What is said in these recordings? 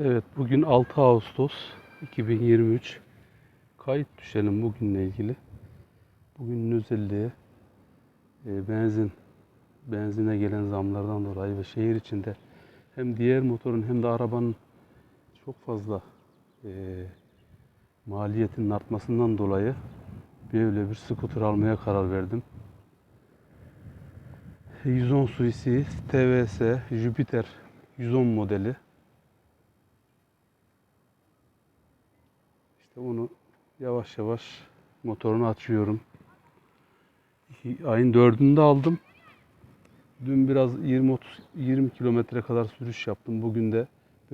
Evet bugün 6 Ağustos 2023. Kayıt düşelim bugünle ilgili. Bugünün özelliği e, benzin benzine gelen zamlardan dolayı ve şehir içinde hem diğer motorun hem de arabanın çok fazla e, maliyetinin artmasından dolayı böyle bir scooter almaya karar verdim. 110 Suisi TVS Jupiter 110 modeli. Onu yavaş yavaş motorunu açıyorum. Ayın dördünde aldım. Dün biraz 20-30 20 kilometre kadar sürüş yaptım. Bugün de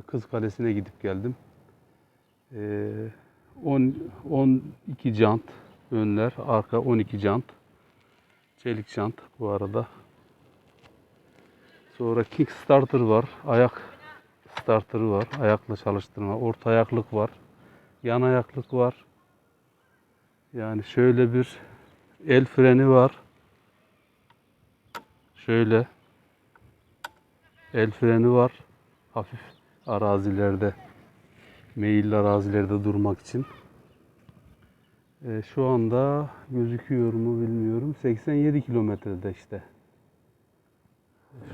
Kız Kalesi'ne gidip geldim. Ee, 10 12 jant önler, arka 12 jant. Çelik jant bu arada. Sonra Kickstarter var. Ayak starter'ı var. Ayakla çalıştırma. Orta ayaklık var. Yan ayaklık var. Yani şöyle bir el freni var. Şöyle el freni var. Hafif arazilerde meyilli arazilerde durmak için. Ee, şu anda gözüküyor mu bilmiyorum. 87 kilometrede işte.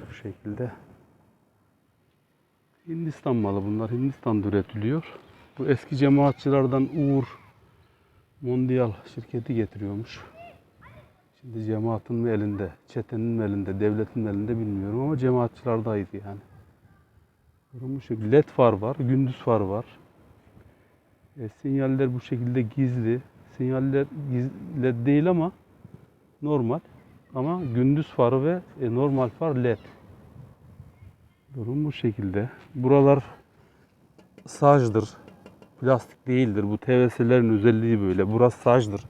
Şu şekilde. Hindistan malı bunlar. Hindistan'da üretiliyor. Bu eski cemaatçılardan Uğur Mondial şirketi getiriyormuş. Şimdi cemaatin mi elinde, çetenin mi elinde, devletin mi elinde bilmiyorum ama cemaatçılardaydı yani. Durum bu şekilde. LED far var, gündüz far var. E, sinyaller bu şekilde gizli. Sinyaller giz- LED değil ama normal. Ama gündüz farı ve e, normal far LED. Durum bu şekilde. Buralar sajdır. Plastik değildir. Bu TVS'lerin özelliği böyle. Burası sajdır.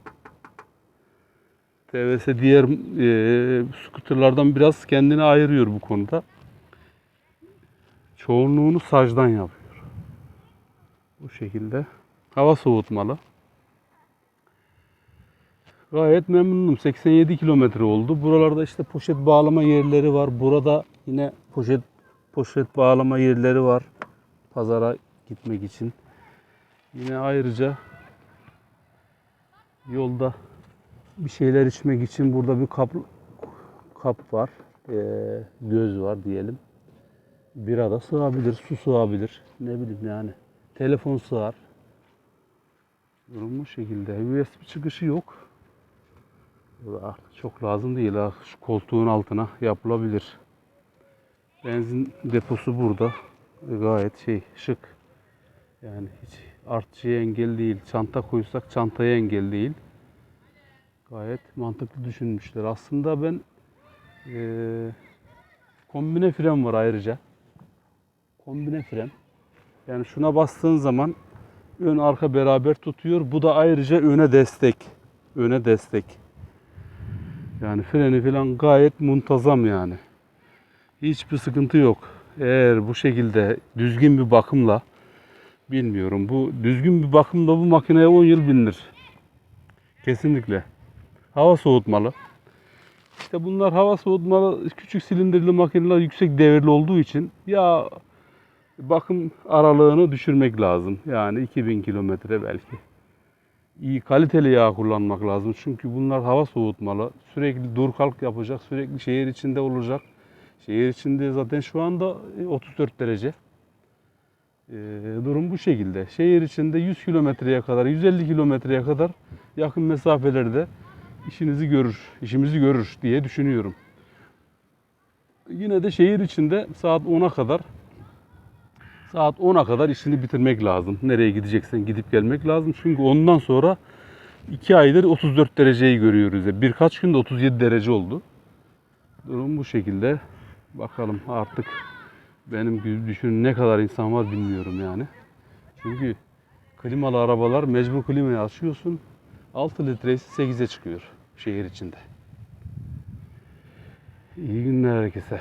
TVS diğer e, skuterlardan biraz kendini ayırıyor bu konuda. Çoğunluğunu sajdan yapıyor. Bu şekilde. Hava soğutmalı. Gayet memnunum. 87 kilometre oldu. Buralarda işte poşet bağlama yerleri var. Burada yine poşet poşet bağlama yerleri var. Pazara gitmek için. Yine ayrıca yolda bir şeyler içmek için burada bir kap kap var. Ee, göz var diyelim. Bira da sığabilir, su sığabilir. Ne bileyim yani. Telefon sığar. Durum bu şekilde. USB çıkışı yok. Bu da artık çok lazım değil. Ha. Şu koltuğun altına yapılabilir. Benzin deposu burada. Gayet şey şık. Yani hiç artçıya engel değil. Çanta koysak çantaya engel değil. Gayet mantıklı düşünmüşler. Aslında ben eee kombine fren var ayrıca. Kombine fren. Yani şuna bastığın zaman ön arka beraber tutuyor. Bu da ayrıca öne destek. Öne destek. Yani freni falan gayet muntazam yani. Hiçbir sıkıntı yok. Eğer bu şekilde düzgün bir bakımla bilmiyorum. Bu düzgün bir bakımla bu makineye 10 yıl binilir. Kesinlikle. Hava soğutmalı. İşte bunlar hava soğutmalı küçük silindirli makineler yüksek devirli olduğu için ya bakım aralığını düşürmek lazım. Yani 2000 kilometre belki. İyi kaliteli yağ kullanmak lazım. Çünkü bunlar hava soğutmalı. Sürekli dur kalk yapacak. Sürekli şehir içinde olacak. Şehir içinde zaten şu anda 34 derece. Ee, durum bu şekilde. Şehir içinde 100 kilometreye kadar, 150 kilometreye kadar yakın mesafelerde işinizi görür, işimizi görür diye düşünüyorum. Yine de şehir içinde saat 10'a kadar saat 10'a kadar işini bitirmek lazım. Nereye gideceksen gidip gelmek lazım. Çünkü ondan sonra 2 aydır 34 dereceyi görüyoruz. Birkaç günde 37 derece oldu. Durum bu şekilde. Bakalım artık benim gibi düşünün ne kadar insan var bilmiyorum yani. Çünkü klimalı arabalar mecbur klimayı açıyorsun. 6 litresi 8'e çıkıyor şehir içinde. İyi günler herkese.